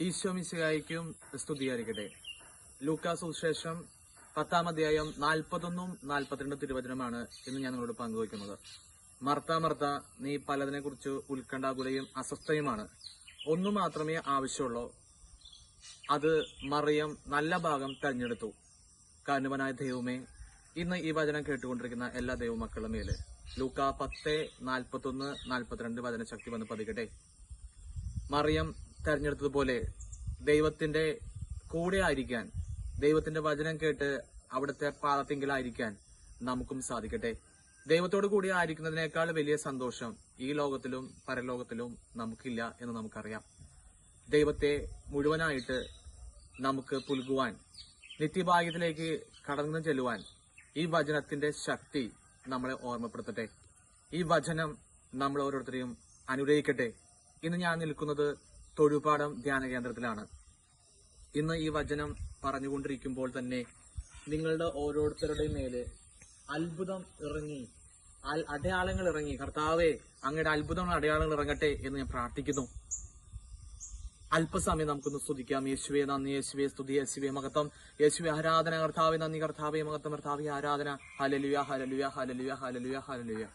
ഈശോ മിശിഹായിക്കും സ്തുതിയായിരിക്കട്ടെ ലൂക്കാ സുശേഷം പത്താം അധ്യായം നാൽപ്പത്തൊന്നും നാൽപ്പത്തിരണ്ടും തിരുവചനമാണ് ഇന്ന് ഞാൻ നിങ്ങളോട് പങ്കുവയ്ക്കുന്നത്. മർത്ത മർത്ത നീ പലതിനെക്കുറിച്ച് ഉത്കണ്ഠാകുലയും അസ്വസ്ഥയുമാണ്. ഒന്നു മാത്രമേ ആവശ്യമുള്ളൂ. അത് മറിയം നല്ല ഭാഗം തെരഞ്ഞെടുത്തു. കാരണവനായ ദൈവമേ ഇന്ന് ഈ വചനം കേട്ടുകൊണ്ടിരിക്കുന്ന എല്ലാ ദൈവമക്കളുടെ മേൽ. ലൂക്ക പത്ത് നാൽപ്പത്തൊന്ന് നാൽപ്പത്തിരണ്ട് വചന ശക്തി വന്ന് പതിക്കട്ടെ. മറിയം തെരഞ്ഞെടുത്തതുപോലെ ദൈവത്തിന്റെ കൂടെ ആയിരിക്കാൻ ദൈവത്തിന്റെ വചനം കേട്ട് അവിടുത്തെ പാദത്തിങ്കിലായിരിക്കാൻ നമുക്കും സാധിക്കട്ടെ. ദൈവത്തോട് കൂടി ആയിരിക്കുന്നതിനേക്കാൾ വലിയ സന്തോഷം ഈ ലോകത്തിലും പരലോകത്തിലും നമുക്കില്ല എന്ന് നമുക്കറിയാം. ദൈവത്തെ മുഴുവനായിട്ട് നമുക്ക് പുൽകുവാൻ നിത്യഭാഗ്യത്തിലേക്ക് കടന്നു ചെല്ലുവാൻ ഈ വചനത്തിന്റെ ശക്തി നമ്മളെ ഓർമ്മപ്പെടുത്തട്ടെ. ഈ വചനം നമ്മൾ ഓരോരുത്തരെയും അനുഗ്രഹിക്കട്ടെ. ഇന്ന് ഞാൻ നിൽക്കുന്നത് തൊഴുപാടം ധ്യാന കേന്ദ്രത്തിലാണ്. ഇന്ന് ഈ വചനം പറഞ്ഞുകൊണ്ടിരിക്കുമ്പോൾ തന്നെ നിങ്ങളുടെ ഓരോരുത്തരുടെയും മേൽ അത്ഭുതം ഇറങ്ങി അടയാളങ്ങൾ ഇറങ്ങി. കർത്താവേ അങ്ങയുടെ അത്ഭുതങ്ങൾ അടയാളങ്ങൾ ഇറങ്ങട്ടെ എന്ന് ഞാൻ പ്രാർത്ഥിക്കുന്നു. അല്പസമയം നമുക്കൊന്ന് സ്തുതിക്കാം. യേശുവെ നന്ദി. യേശുവെ സ്തുതി. യേശുവെ മഹത്വം. യേശുവെ ആരാധന കർത്താവെ നന്ദി. കർത്താവെ മഹത്വം. കർത്താവെ ആരാധന. ഹലലുയ ഹലലുയ ഹലലുയ ഹലലുയ ഹലലുയ